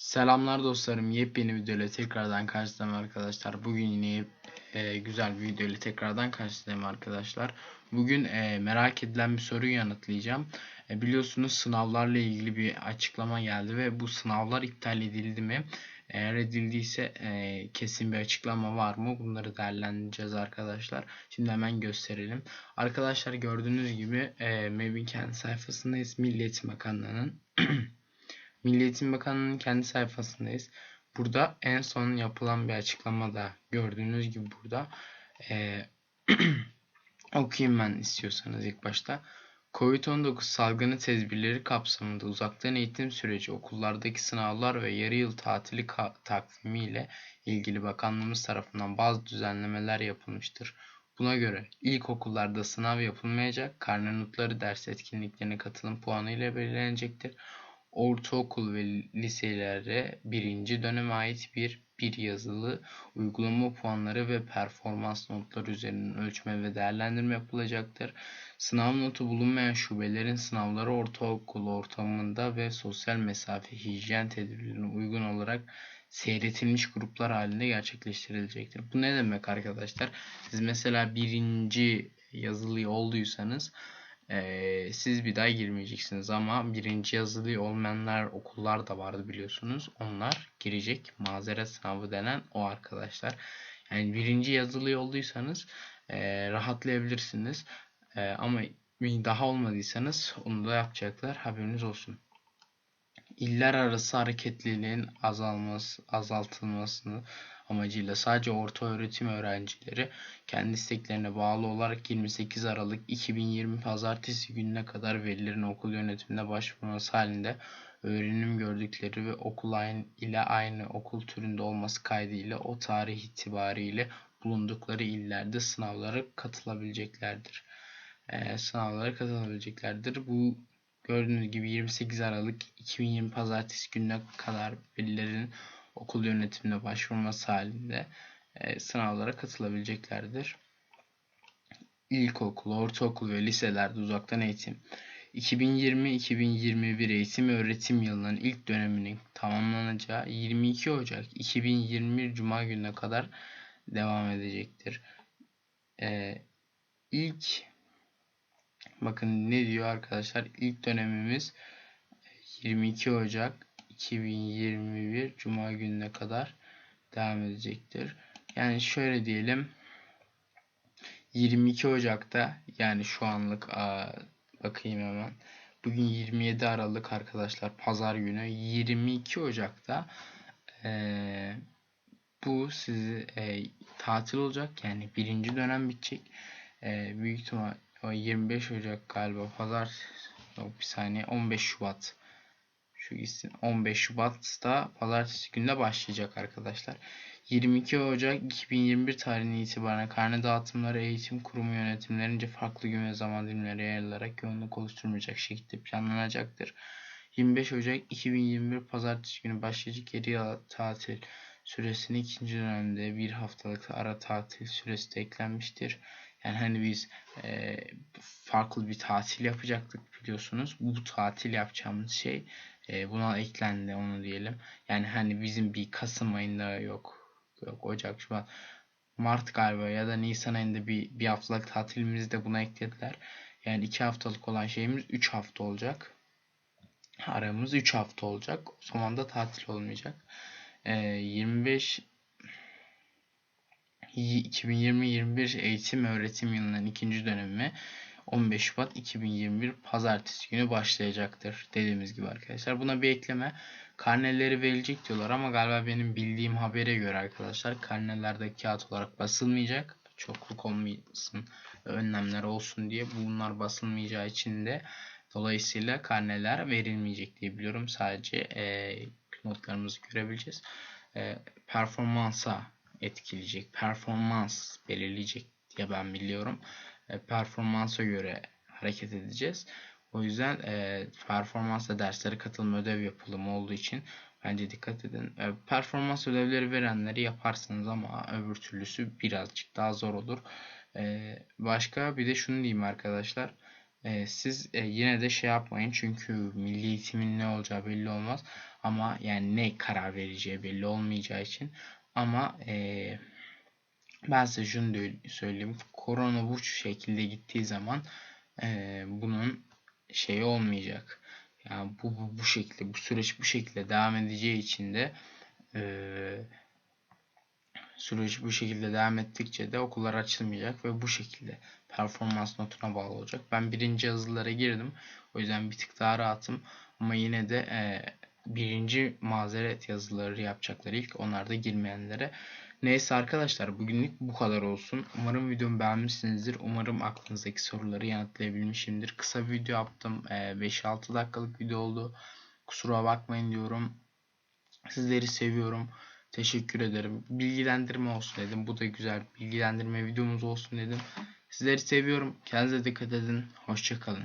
Selamlar dostlarım. Yepyeni video ile tekrardan karşınızdayım arkadaşlar. Bugün yine e, güzel bir video ile tekrardan karşınızdayım arkadaşlar. Bugün e, merak edilen bir soruyu yanıtlayacağım. E, biliyorsunuz sınavlarla ilgili bir açıklama geldi ve bu sınavlar iptal edildi mi? Eğer edildiyse e, kesin bir açıklama var mı? Bunları değerlendireceğiz arkadaşlar. Şimdi hemen gösterelim. Arkadaşlar gördüğünüz gibi e, MEB'in kendi sayfasındayız. Milli Eğitim Bakanlığı'nın Milli Eğitim Bakanlığı'nın kendi sayfasındayız. Burada en son yapılan bir açıklamada gördüğünüz gibi burada e, okuyayım ben istiyorsanız ilk başta. Covid-19 salgını tedbirleri kapsamında uzaktan eğitim süreci okullardaki sınavlar ve yarı yıl tatili takvimi ile ilgili bakanlığımız tarafından bazı düzenlemeler yapılmıştır. Buna göre ilkokullarda sınav yapılmayacak, karne notları ders etkinliklerine katılım puanı ile belirlenecektir ortaokul ve liselere birinci döneme ait bir bir yazılı uygulama puanları ve performans notları üzerinden ölçme ve değerlendirme yapılacaktır. Sınav notu bulunmayan şubelerin sınavları ortaokul ortamında ve sosyal mesafe hijyen tedbirlerine uygun olarak seyretilmiş gruplar halinde gerçekleştirilecektir. Bu ne demek arkadaşlar? Siz mesela birinci yazılı olduysanız ee, siz bir daha girmeyeceksiniz ama birinci yazılı olmayanlar okullar da vardı biliyorsunuz. Onlar girecek. Mazeret sınavı denen o arkadaşlar. Yani birinci yazılı olduysanız e, rahatlayabilirsiniz. E, ama daha olmadıysanız onu da yapacaklar. Haberiniz olsun. İller arası hareketliliğin azalması, azaltılmasını amacıyla sadece orta öğretim öğrencileri kendi isteklerine bağlı olarak 28 Aralık 2020 Pazartesi gününe kadar velilerin okul yönetimine başvurması halinde öğrenim gördükleri ve okul ile aynı okul türünde olması kaydıyla o tarih itibariyle bulundukları illerde sınavlara katılabileceklerdir. Ee, sınavlara katılabileceklerdir. Bu gördüğünüz gibi 28 Aralık 2020 Pazartesi gününe kadar velilerin okul yönetimine başvurması halinde e, sınavlara katılabileceklerdir. İlkokul, ortaokul ve liselerde uzaktan eğitim 2020-2021 eğitim öğretim yılının ilk döneminin tamamlanacağı 22 Ocak 2021 Cuma gününe kadar devam edecektir. Ee, ilk bakın ne diyor arkadaşlar ilk dönemimiz 22 Ocak 2021 Cuma gününe kadar devam edecektir. Yani şöyle diyelim 22 Ocak'ta yani şu anlık aa, bakayım hemen. Bugün 27 Aralık arkadaşlar pazar günü 22 Ocak'ta e, bu sizi e, tatil olacak yani birinci dönem bitecek. E, büyük ihtimal 25 Ocak galiba pazar yok bir saniye 15 Şubat şu gitsin. 15 Şubat'ta pazartesi günde başlayacak arkadaşlar. 22 Ocak 2021 tarihine itibaren karne dağıtımları eğitim kurumu yönetimlerince farklı gün ve zaman dilimleri yayılarak yoğunluk oluşturmayacak şekilde planlanacaktır. 25 Ocak 2021 pazartesi günü başlayacak geri tatil süresini ikinci dönemde bir haftalık ara tatil süresi de eklenmiştir. Yani hani biz e, farklı bir tatil yapacaktık biliyorsunuz. Bu tatil yapacağımız şey e, buna eklendi onu diyelim. Yani hani bizim bir Kasım ayında yok. Yok Ocak, Şubat, Mart galiba ya da Nisan ayında bir, bir haftalık tatilimizi de buna eklediler. Yani iki haftalık olan şeyimiz 3 hafta olacak. Aramız 3 hafta olacak. O zaman da tatil olmayacak. E, 25 2020-21 eğitim öğretim yılının ikinci dönemi 15 Şubat 2021 Pazartesi günü başlayacaktır. Dediğimiz gibi arkadaşlar. Buna bir ekleme. Karneleri verilecek diyorlar ama galiba benim bildiğim habere göre arkadaşlar karnelerde kağıt olarak basılmayacak. Çokluk olmasın, önlemler olsun diye bunlar basılmayacağı için de dolayısıyla karneler verilmeyecek diye biliyorum. Sadece e, notlarımızı görebileceğiz. E, performansa etkileyecek, performans belirleyecek diye ben biliyorum. E, performansa göre hareket edeceğiz. O yüzden e, performansla derslere katılma ödev yapılımı olduğu için bence dikkat edin. E, performans ödevleri verenleri yaparsınız ama öbür türlüsü birazcık daha zor olur. E, başka bir de şunu diyeyim arkadaşlar. E, siz e, yine de şey yapmayın çünkü milli eğitimin ne olacağı belli olmaz. Ama yani ne karar vereceği belli olmayacağı için. Ama e, ben size şunu söyleyeyim. Korona bu şekilde gittiği zaman e, bunun şeyi olmayacak. Yani bu, bu, bu şekilde bu süreç bu şekilde devam edeceği için de e, süreç bu şekilde devam ettikçe de okullar açılmayacak ve bu şekilde performans notuna bağlı olacak. Ben birinci yazılara girdim. O yüzden bir tık daha rahatım. Ama yine de e, birinci mazeret yazıları yapacaklar ilk. Onlar da girmeyenlere. Neyse arkadaşlar bugünlük bu kadar olsun. Umarım videomu beğenmişsinizdir. Umarım aklınızdaki soruları yanıtlayabilmişimdir. Kısa bir video yaptım. E, 5-6 dakikalık video oldu. Kusura bakmayın diyorum. Sizleri seviyorum. Teşekkür ederim. Bilgilendirme olsun dedim. Bu da güzel. Bilgilendirme videomuz olsun dedim. Sizleri seviyorum. Kendinize dikkat edin. Hoşçakalın.